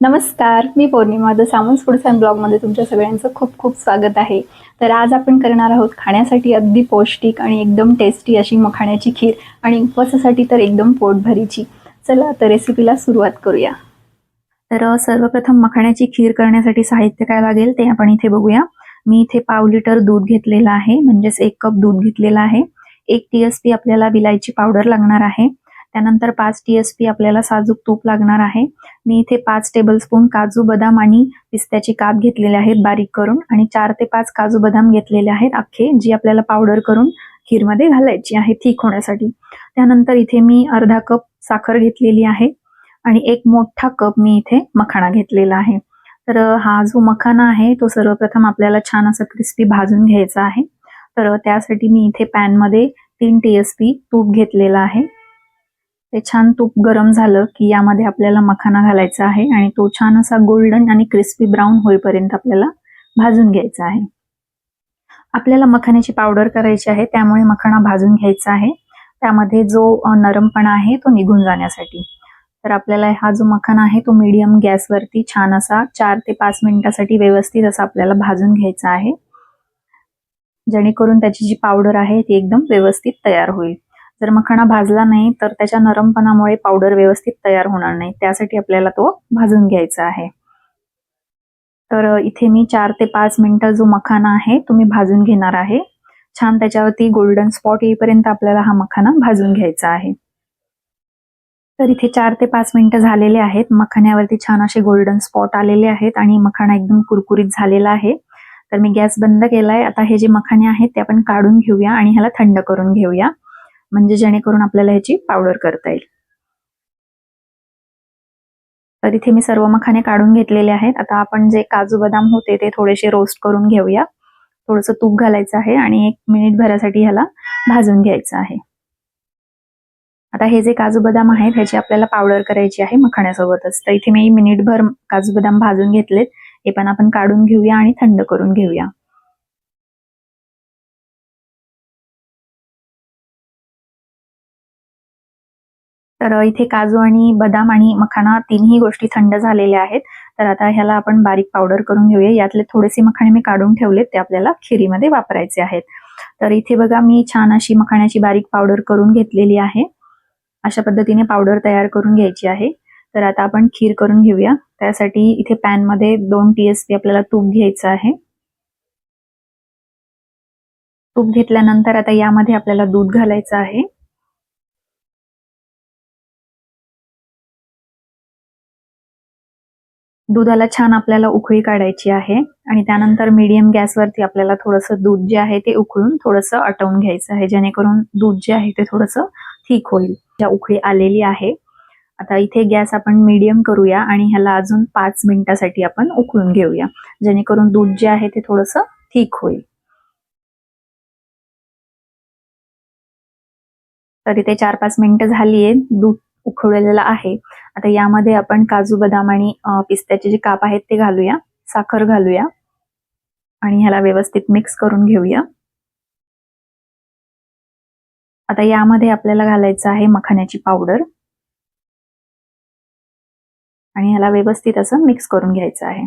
नमस्कार मी पौर्णिमा द सामन्स फूड्स अँड ब्लॉगमध्ये तुमच्या सगळ्यांचं खूप खूप स्वागत आहे. तर आज आपण करणार आहोत खाण्यासाठी अगदी पौष्टिक आणि एकदम टेस्टी अशी मखाण्याची खीर आणि उपवासासाठी तर एकदम पोटभरीची. चला तर रेसिपीला सुरुवात करूया. तर सर्वप्रथम मखाण्याची खीर करण्यासाठी साहित्य काय लागेल ते आपण इथे बघूया. मी इथे पाव लिटर दूध घेतलेलं आहे म्हणजेच एक कप दूध घेतलेलं आहे. एक टी एस पी आपल्याला विलायची पावडर लागणार आहे. त्यानंतर पाच टीएसपी आपल्याला साजूक तूप लागणार आहे. मी इथे पाच टेबलस्पून काजू बदाम आणि पिस्त्याचे काप घेतलेले आहेत बारीक करून आणि चार ते पाच काजू बदाम घेतलेले आहेत अख्खे जी आपल्याला पावडर करून खीरमध्ये घालायची आहे ठीक होण्यासाठी. त्यानंतर इथे मी अर्धा कप साखर घेतलेली आहे आणि एक मोठा कप मी इथे मखाणा घेतलेला आहे. तर हा जो मखाना आहे तो सर्वप्रथम आपल्याला छान असा क्रिस्पी भाजून घ्यायचा आहे. तर त्यासाठी मी इथे पॅनमध्ये तीन टी एस पी तूप घेतलेला आहे. ते छान तूप गरम झालं की यामध्ये आपल्याला मखाना घालायचा आहे आणि तो छान असा गोल्डन आणि क्रिस्पी ब्राऊन होईपर्यंत आपल्याला भाजून घ्यायचा आहे. आपल्याला मखाण्याची पावडर करायची आहे त्यामुळे मखाना भाजून घ्यायचा आहे. त्यामध्ये जो नरमपणा आहे तो निघून जाण्यासाठी. तर आपल्याला हा जो मखाना आहे तो मीडियम गॅसवरती छान असा चार ते पाच मिनिटासाठी व्यवस्थित असा आपल्याला भाजून घ्यायचा आहे. जेणेकरून त्याची जी पावडर आहे ती एकदम व्यवस्थित तयार होईल. जर मखाणा भाजला नाही तर त्याच्या नरमपणामुळे पावडर व्यवस्थित तयार होणार नाही. त्यासाठी आपल्याला तो भाजून घ्यायचा आहे. तर इथे मी चार ते पाच मिनिटं जो मखाना आहे तो मी भाजून घेणार आहे. छान त्याच्यावरती गोल्डन स्पॉट येईपर्यंत आपल्याला हा मखाना भाजून घ्यायचा आहे. तर इथे चार ते पाच मिनिटं झालेले आहेत. मखाण्यावरती छान असे गोल्डन स्पॉट आलेले आहेत आणि मखाना एकदम कुरकुरीत झालेला आहे. तर मी गॅस बंद केलाय. आता हे जे मखाणे आहेत ते आपण काढून घेऊया आणि ह्याला थंड करून घेऊया. म्हणजे जेणेकरून आपल्याला ह्याची पावडर करता येईल. तर इथे मी सर्व मखाने काढून घेतलेले आहेत. आता आपण जे काजू बदाम होते ते थोडेसे रोस्ट करून घेऊया. थोडंसं तूप घालायचं आहे आणि एक मिनिट भरासाठी ह्याला भाजून घ्यायचं आहे. आता हे जे काजू बदाम आहेत ह्याची आपल्याला पावडर करायची आहे मखाण्यासोबतच. तर इथे मी मिनिटभर काजू बदाम भाजून घेतलेत. हे पण आपण काढून घेऊया आणि थंड करून घेऊया. तर इथे काजू आणि बदाम आणि मखाना तिन्ही गोष्टी थंड झालेल्या आहेत. तर आता ह्याला आपण बारीक पावडर करून घेऊया. यातले थोडेसे मखाणे मी काढून ठेवलेत. ते आपल्याला खिरीमध्ये वापरायचे आहेत. तर इथे बघा मी छान अशी मखाण्याची बारीक पावडर करून घेतलेली आहे. अशा पद्धतीने पावडर तयार करून घ्यायची आहे. तर आता आपण खीर करून घेऊया. त्यासाठी इथे पॅनमध्ये दोन टी एस पी आपल्याला तूप घ्यायचं आहे. तूप घेतल्यानंतर आता यामध्ये आपल्याला दूध घालायचं आहे. दुधाला छान आपल्याला उकळी काढायची आहे आणि त्यानंतर मीडियम गॅसवरती आपल्याला थोडंसं दूध जे आहे ते उकळून थोडंसं आटवून घ्यायचं आहे जेणेकरून दूध जे आहे ते थोडंसं ठीक होईल. ज्या उकळी आलेली आहे. आता इथे गॅस आपण मीडियम करूया आणि ह्याला अजून पाच मिनिटासाठी आपण उकळून घेऊया जेणेकरून दूध जे आहे ते थोडंसं ठीक होईल. तर इथे चार पाच मिनिटं झालीये दूध उकळलेलं आहे. आता यामध्ये आपण काजू बदाम आणि पिस्त्याचे जे काप आहेत ते घालूया. साखर घालूया. आणि ह्याला व्यवस्थित मिक्स करून घेऊया. आता यामध्ये आपल्याला घालायचं आहे मखाण्याची पावडर आणि ह्याला व्यवस्थित असं मिक्स करून घ्यायचं आहे.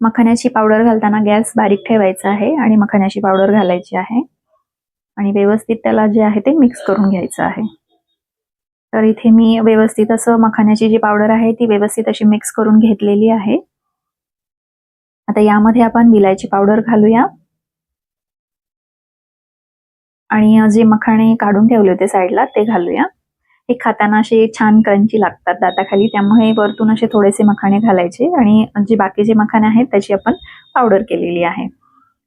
मखाण्याची पावडर घालताना गॅस बारीक ठेवायचा आहे आणि मखाण्याची पावडर घालायची आहे. आणि व्यवस्थित त्याला जे आहे ते मिक्स करून घ्यायचं आहे. तर इथे मी व्यवस्थित असं मखाण्याची जी पावडर आहे ती व्यवस्थित अशी मिक्स करून घेतलेली आहे. आता यामध्ये आपण विलायची पावडर घालूया. आणि जे मखाणे काढून ठेवले होते साईडला ते घालूया. हे खाताना असे छान क्रंची लागतात दाताखाली त्यामुळे वरतून असे थोडेसे मखाणे घालायचे. आणि जे बाकीचे मखाणे आहेत त्याची आपण पावडर केलेली आहे.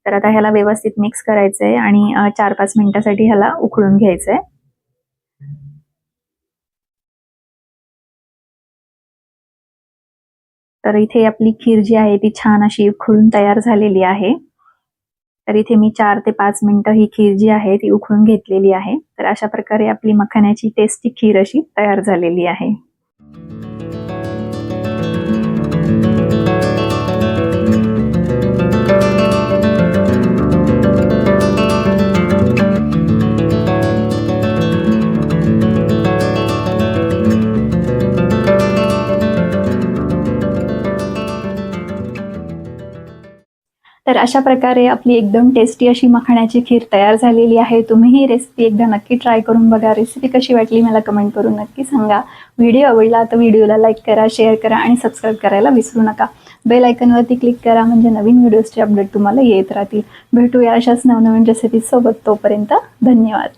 तर आता ह्याला व्यवस्थित मिक्स करायचंय आणि चार पाच मिनिटासाठी ह्याला उकळून घ्यायचंय. तर इथे आपली खीर जी आहे ती छान अशी उकळून तयार झालेली आहे. तर इथे मी चार ते पाच मिनिटं ही खीर जी आहे ती उकळून घेतलेली आहे. तर अशा प्रकारे आपली मखाण्याची टेस्टी खीर अशी तयार झालेली आहे. तर अशा प्रकारे आपली एकदम टेस्टी अशी मखाण्याची खीर तयार झालेली आहे. तुम्ही ही रेसिपी एकदा नक्की ट्राय करून बघा. रेसिपी कशी वाटली मला कमेंट करून नक्की सांगा. व्हिडिओ आवडला तर व्हिडिओला लाईक करा शेअर करा आणि सबस्क्राईब करायला विसरू नका. बेल आयकनवरती क्लिक करा म्हणजे नवीन व्हिडिओजचे अपडेट तुम्हाला येत राहतील. भेटूया अशाच नवनवीन रेसिपीसोबत तोपर्यंत धन्यवाद.